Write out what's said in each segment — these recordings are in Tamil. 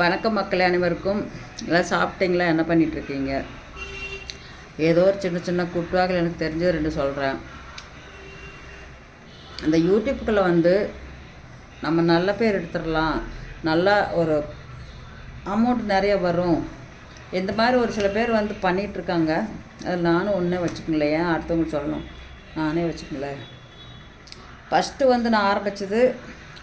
வணக்கம் மக்கள் அனைவருக்கும். எல்லாம் சாப்பிட்டீங்களா? என்ன பண்ணிகிட்ருக்கீங்க ஏதோ ஒரு சின்ன சின்ன குட்டுவாக்கள் எனக்கு தெரிஞ்சது ரெண்டு சொல்கிறேன் அந்த யூடியூப்புக்குள்ளே வந்து நம்ம நல்ல பேர் எடுத்துடலாம். நல்லா ஒரு அமௌண்ட் நிறைய வரும். இந்த மாதிரி ஒரு சில பேர் வந்து பண்ணிகிட்ருக்காங்க அதில் நானும் ஒன்றே வச்சுக்கல ஏன் அடுத்தவங்க சொல்லணும்? நானே வச்சுக்கல ஃபஸ்ட்டு வந்து நான் ஆரம்பித்தது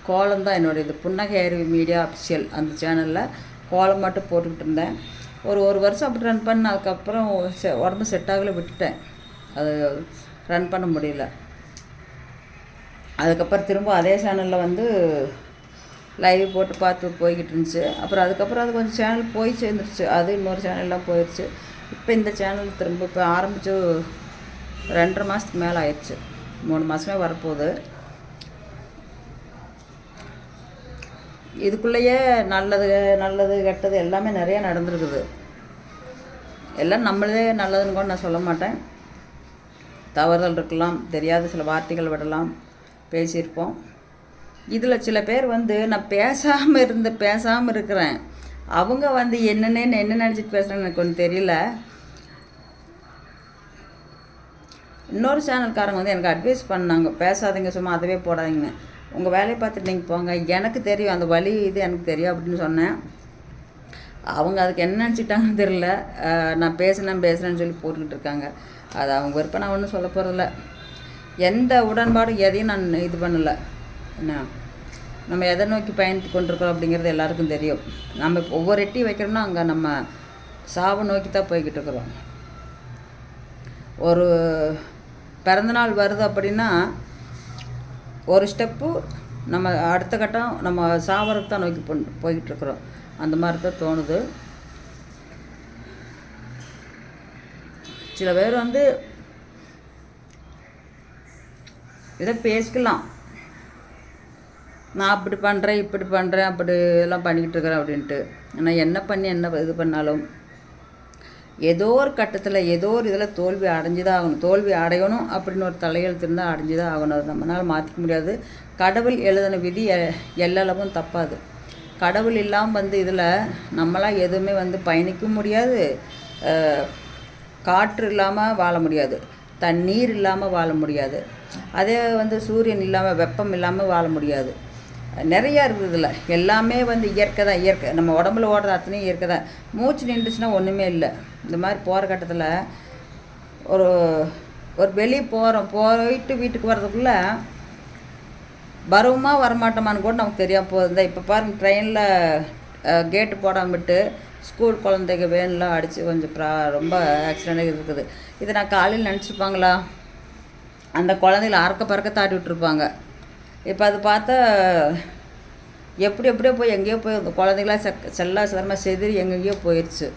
கோலம் தான் என்னுடைய இது. புன்னகை அறிவு மீடியா அஃபிஷியல் அந்த சேனலில் கோலம் மட்டும் போட்டுக்கிட்டு இருந்தேன். ஒரு ஒரு வருஷம் அப்படி ரன் பண்ண அதுக்கப்புறம் செ- உடம்பு செட் ஆகல விட்டுட்டேன். அது ரன் பண்ண முடியல. அதுக்கப்புறம் திரும்ப அதே சேனலில் வந்து லைவ் போட்டு பார்த்து போய்கிட்டு இருந்துச்சு. அப்புறம் அதுக்கப்புறம் அது கொஞ்சம் சேனல் போய் சேர்ந்துருச்சு. அது இன்னொரு சேனல்லாம் போயிடுச்சு இப்போ இந்த சேனல் திரும்ப இப்போ ஆரம்பித்து ரெண்டரை மாதத்துக்கு மேலே ஆயிடுச்சு. மூணு மாதமே வரப்போகுது. இதுக்குள்ளேயே நல்லது நல்லது கெட்டது எல்லாமே நிறைய நடந்துருக்குது. எல்லாம் நம்மளதே நல்லதுன்னு கூட நான் சொல்ல மாட்டேன். தவறுதல் இருக்கலாம் தெரியாத சில வார்த்தைகள் விடலாம் பேசியிருப்போம். இதில் சில பேர் வந்து நான் பேசாமல் இருந்து பேசாமல் இருக்கிறேன். அவங்க வந்து என்னென்னு என்ன நினச்சிட்டு பேசுகிறேன்னு எனக்கு ஒன்றும் தெரியல. இன்னொரு சேனல்காரங்க வந்து எனக்கு அட்வைஸ் பண்ணாங்க பேசாதீங்க சும்மா அதுவே போடாதீங்கன்னு. உங்கள் வேலையை பார்த்துட்டு நீங்கள் போங்க. எனக்கு தெரியும் அந்த வழி இது எனக்கு தெரியும் அப்படின்னு சொன்னேன். அவங்க அதுக்கு என்ன நினச்சிட்டாங்கன்னு தெரில நான் பேசுனேன் பேசுகிறேன்னு சொல்லி போட்டுக்கிட்டு இருக்காங்க. அது அவங்க விருப்பம் நான் ஒன்றும் சொல்ல போகிறதில்ல எந்த உடன்பாடும் எதையும் நான் இது பண்ணலை. என்ன? நம்ம எதை நோக்கி பயணித்து கொண்டிருக்கிறோம் அப்படிங்கிறது எல்லாருக்கும் தெரியும். நம்ம ஒவ்வொரு எட்டி வைக்கிறோம்னா அங்கே நம்ம சாவை நோக்கி தான் போய்கிட்டு இருக்கிறோம். ஒரு பிறந்தநாள் வருது அப்படின்னா ஒரு ஸ்டெப்பு நம்ம அடுத்த கட்டம் நம்ம சாவரத்தை தான் நோக்கி போ போய்கிட்டுருக்குறோம். அந்த மாதிரி தான் தோணுது. சில பேர் வந்து இதை பேசிக்கலாம். நான் அப்படி பண்ணுறேன் இப்படி பண்ணுறேன் அப்படி எல்லாம் பண்ணிக்கிட்டு இருக்கிறேன் அப்படின்ட்டு. ஆனால் என்ன பண்ணி என்ன இது பண்ணாலும் ஏதோ ஒரு கட்டத்தில் ஏதோ ஒரு இதில் தோல்வி அடைஞ்சு தான் ஆகணும். தோல்வி அடையணும் அப்படின்னு ஒரு தலையெழுத்து இருந்தால் அடைஞ்சு தான் ஆகணும். அது நம்மளால் மாற்றிக்க முடியாது. கடவுள் எழுதின விதி எல்லளவும் தப்பாது. கடவுள் இல்லாமல் வந்து இதில் நம்மளாம் எதுவுமே வந்து பயணிக்கவும் முடியாது. காற்று இல்லாமல் வாழ முடியாது. தண்ணீர் இல்லாமல் வாழ முடியாது. அதே வந்து சூரியன் இல்லாமல் வெப்பம் இல்லாமல் வாழ முடியாது. நிறையா இருக்குது எல்லாமே வந்து இயற்கை தான் இயற்கை. நம்ம உடம்புல ஓடுறது அத்தனையும் இயற்கை தான். மூச்சு நின்றுச்சுன்னா ஒன்றுமே இல்லை. இந்த மாதிரி போகிற கட்டத்தில் ஒரு ஒரு வெளியே போகிறோம் போயிட்டு வீட்டுக்கு வர்றதுக்குள்ளே வருமா வரமாட்டோமான்னு கூட நமக்கு தெரியாம போகுது. தான் இப்போ பாருங்க ட்ரெயினில் கேட்டு போடாமல் விட்டு ஸ்கூல் குழந்தைங்க வேன்லாம் அடித்து கொஞ்சம் ப்ரா ரொம்ப ஆக்சிடெண்ட் இருக்குது. இதை நான் காலையில் நினச்சிருப்பாங்களா? அந்த குழந்தைகள அறக்க பறக்க தாட்டி விட்டுருப்பாங்க. இப்போ அது பார்த்தா எப்படி எப்படியோ போய் எங்கேயோ போய் அந்த குழந்தைங்களாம் செ செல்லா சிதறமாக செதிரி எங்கெங்கேயோ போயிடுச்சு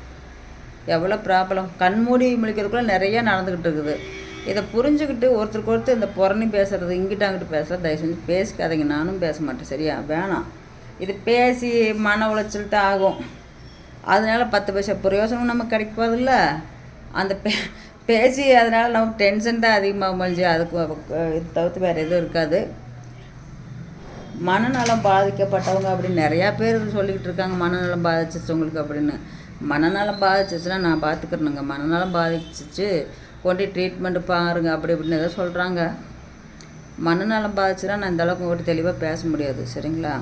எவ்வளோ ப்ராப்ளம். கண்மூடி முழிக்கிறதுக்குள்ள நிறையா நடந்துக்கிட்டு இருக்குது. இதை புரிஞ்சுக்கிட்டு ஒருத்தருக்கு ஒருத்தர் இந்த புறணி பேசுகிறது இங்கிட்ட அங்கிட்டு பேசுறது தயவு செஞ்சு பேசிக்காதீங்க. நானும் பேச மாட்டேன். சரியா? வேணாம். இது பேசி மன உளைச்சல் தான் ஆகும். அதனால பத்து பைசா பிரயோசனம் நமக்கு கிடைக்க போதில்ல அந்த பே பேசி அதனால் நமக்கு டென்ஷன் தான் அதிகமாக முடிஞ்சு அதுக்கு இது தவிர்த்து வேறு எதுவும் இருக்காது. மனநலம் பாதிக்கப்பட்டவங்க அப்படின்னு நிறையா பேர் சொல்லிக்கிட்டு இருக்காங்க மனநலம் பாதிச்சிச்சவங்களுக்கு அப்படின்னு. மனநலம் பாதிச்சிச்சுன்னா நான் பார்த்துக்கிறேனுங்க மனநலம் பாதிச்சிச்சு கொண்டு ட்ரீட்மெண்ட் பாருங்க அப்படி இப்படின்னு ஏதோ சொல்கிறாங்க மனநலம் பாதிச்சுன்னா நான் இந்தளவுக்கு ஒரு உங்கள்கிட்ட தெளிவாக பேச முடியாது சரிங்களா?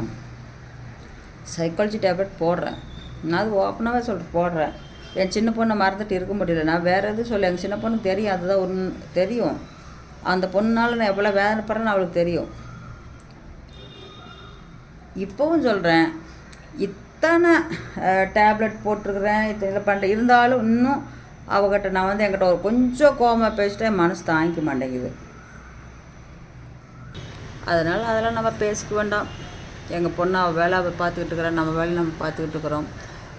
சைக்காலஜி டேப்லெட் போடுறேன். நான் அது ஓப்பனாகவே சொல்லிட்டு போடுறேன். என் சின்ன பொண்ணை மறந்துட்டு இருக்க முடியல. நான் வேறு எதுவும் சொல்ல எங்கள் சின்ன பொண்ணுக்கு தெரியும் அதுதான் ஒன்று தெரியும். அந்த பொண்ணுனால நான் எவ்வளோ வேதனைப்படுறேன்னு அவளுக்கு தெரியும். இப்போவும் சொல்கிறேன் இத்தனை டேப்லெட் போட்டிருக்கிறேன் இத்தனை பண்ணுறேன் இருந்தாலும் இன்னும் அவகிட்ட நான் வந்து என்கிட்ட ஒரு கொஞ்சம் கோவமா பேசிட்டேன் மனசு தாங்கிக்க மாட்டேங்குது. அதனால் அதெல்லாம் நம்ம பேசிக்க வேண்டாம். எங்கள் பொண்ணை அவள் வேலை அவள் பார்த்துக்கிட்டு இருக்கிறேன் நம்ம வேலை நம்ம பார்த்துக்கிட்டு இருக்கிறோம்.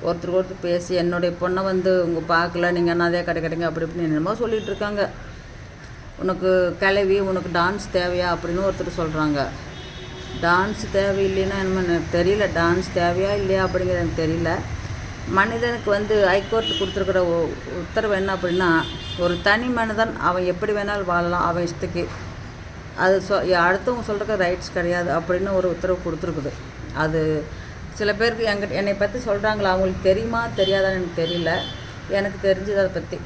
ஒருத்தருக்கு ஒருத்தர் பேசி என்னுடைய பொண்ணை வந்து உங்கள் பார்க்கல நீங்கள் என்ன அதே கிடைக்கிறீங்க அப்படி இப்படின்னு என்னமோ சொல்லிகிட்டு இருக்காங்க. உனக்கு கிளவி உனக்கு டான்ஸ் தேவையா அப்படின்னு ஒருத்தர் சொல்கிறாங்க டான்ஸ் தேவையில்லைன்னா என்னமோ எனக்கு தெரியல. டான்ஸ் தேவையா இல்லையா அப்படிங்கிறது எனக்கு தெரியல. மனிதனுக்கு வந்து ஹைகோர்ட் கொடுத்துருக்குற உத்தரவு என்ன அப்படின்னா ஒரு தனி மனிதன் அவன் எப்படி வேணாலும் வாழலாம் அவன் இஷ்டத்துக்கு. அது சொ அடுத்தவங்க சொல்கிறக்கு ரைட்ஸ் கிடையாது அப்படின்னு ஒரு உத்தரவு கொடுத்துருக்குது. அது சில பேருக்கு எங்கிட்ட என்னை பற்றி சொல்கிறாங்களா அவங்களுக்கு தெரியுமா? தெரியாதான்னு எனக்கு தெரியல. எனக்கு தெரிஞ்சது அதை பற்றி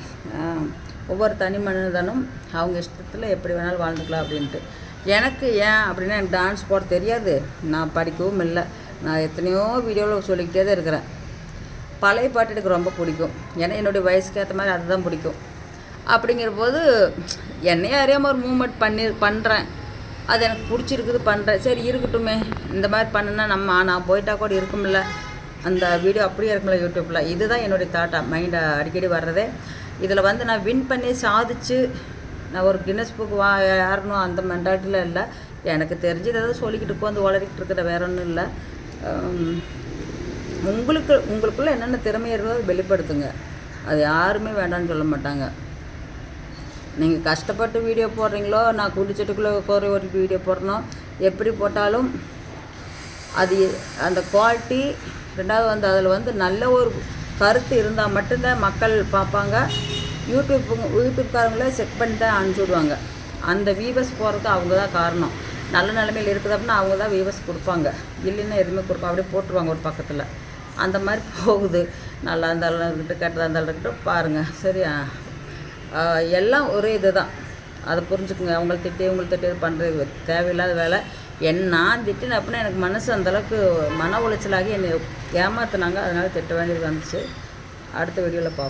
ஒவ்வொரு தனி மனிதனும் அவங்க இஷ்டத்தில் எப்படி வேணாலும் வாழ்ந்துக்கலாம் அப்படின்ட்டு. எனக்கு ஏன் அப்படின்னா எனக்கு டான்ஸ் போட தெரியாது. நான் படிக்கவும் இல்லை. நான் எத்தனையோ வீடியோவில் சொல்லிக்கிட்டே தான் இருக்கிறேன். பழைய பாட்டு எனக்கு ரொம்ப பிடிக்கும். ஏன்னா என்னுடைய வயசுக்கு ஏற்ற மாதிரி அதுதான் பிடிக்கும். அப்படிங்கிற போது என்னையே அறியாமல் ஒரு மூமெண்ட் பண்ணி பண்ணுறேன் அது எனக்கு பிடிச்சிருக்குது பண்ணுறேன் சரி இருக்கட்டுமே. இந்த மாதிரி பண்ணுனா நம்ம நான் போயிட்டா கூட இருக்கும்ல. அந்த வீடியோ அப்படியே இருக்கும்ல யூடியூப்பில் இதுதான் என்னுடைய தாட்டா மைண்டை அடிக்கடி வர்றதே. இதில் வந்து நான் வின் பண்ணி சாதிச்சு நான் ஒரு கின்னஸ் புக் வா யாருனும் அந்த மென்டாலிட்டியில் இல்லை. எனக்கு தெரிஞ்சது ஏதாவது சொல்லிக்கிட்டு உட்காந்து உளறிக்கிட்டு இருக்கிற வேற ஒன்றும் இல்லை. உங்களுக்கு உங்களுக்குள்ளே என்னென்ன திறமை இருக்கோ அதை வெளிப்படுத்துங்க. அது யாருமே வேண்டாம்னு சொல்ல மாட்டாங்க. நீங்கள் கஷ்டப்பட்டு வீடியோ போடுறீங்களோ நான் குடிச்சிட்டுக்குள்ளே குறை ஒரு வீடியோ போடணும். எப்படி போட்டாலும் அது அந்த குவாலிட்டி ரெண்டாவது வந்து அதில் வந்து நல்ல ஒரு கருத்து இருந்தால் மட்டும்தான் மக்கள் பார்ப்பாங்க. யூடியூப் யூடியூப்காரங்களே செக் பண்ணி தான் அனுப்பிச்சுடுவாங்க அந்த வியூவர்ஸ் போகிறதுக்கு அவங்க தான் காரணம். நல்ல நிலைமையில் இருக்குது அப்படின்னா அவங்க தான் வியூவர்ஸ் கொடுப்பாங்க. இல்லைன்னா எதுவுமே கொடுப்பாங்க அப்படியே போட்டுருவாங்க ஒரு பக்கத்தில். அந்த மாதிரி போகுது. நல்லா இருந்தாலும் இருக்கட்டும் கெட்டதாக இருந்தாலும் இருக்கட்டும் பாருங்கள் சரியா? எல்லாம் ஒரே இது தான் அதை புரிஞ்சுக்குங்க. அவங்கள திட்டி இவங்களை திட்டி பண்ணுறது தேவையில்லாத வேலை. என் நான் திட்டின அப்படின்னா எனக்கு மனசு அந்தளவுக்கு மன உளைச்சலாகி என்னை ஏமாத்தினாங்க. அதனால் திட்ட வேண்டியது வந்துச்சு. அடுத்த வீடியோவில் பார்ப்போம்